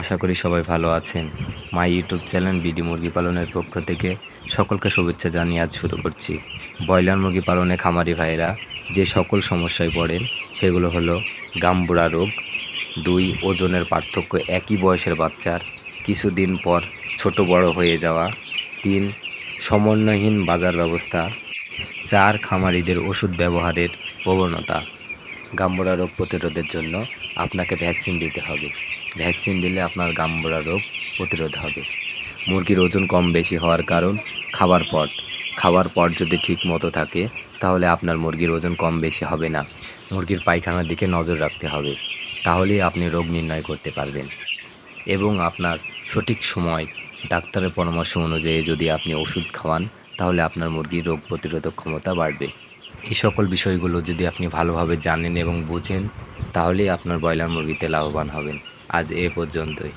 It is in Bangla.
আশা করি সবাই ভালো আছেন। মাই ইউটিউব চ্যানেল বিডি মুরগি পালনের পক্ষ থেকে সকলকে শুভেচ্ছা জানিয়ে আজ শুরু করছি। ব্রয়লার মুরগি পালনে খামারি ভাইরা যে সকল সমস্যায় পড়েন, সেগুলো হলো গামবুড়া রোগ, দুই ওজনের পার্থক্য একই বয়সের বাচ্চার, কিছুদিন পর ছোট বড় হয়ে যাওয়া, তিন সমন্বয়হীন বাজার ব্যবস্থা, চার খামারিদের ওষুধ ব্যবহারের প্রবণতা। গাম্বুরা রোগ প্রতিরোধের জন্য আপনাকে ভ্যাকসিন দিতে হবে। ভ্যাকসিন দিলে আপনার গাম্বুরা রোগ প্রতিরোধ হবে। মুরগির ওজন কম বেশি হওয়ার কারণ খাবার পট। খাবার পট যদি ঠিক মতো থাকে, তাহলে আপনার মুরগির ওজন কম বেশি হবে না। মুরগির পায়খানার দিকে নজর রাখতে হবে। তাহলেই আপনি রোগ নির্ণয় করতে পারবেন। এবং আপনার সঠিক সময় ডাক্তারের পরামর্শ অনুযায়ী যদি আপনি ওষুধ খাওয়ান, তাহলে আপনার মুরগির রোগ প্রতিরোধক ক্ষমতা বাড়বে। এই সকল বিষয়গুলো যদি আপনি ভালোভাবে জানেন এবং বুঝেন, তাহলেই আপনার ব্রয়লার মুরগিতে লাভবান হবেন। আজ এ পর্যন্তই।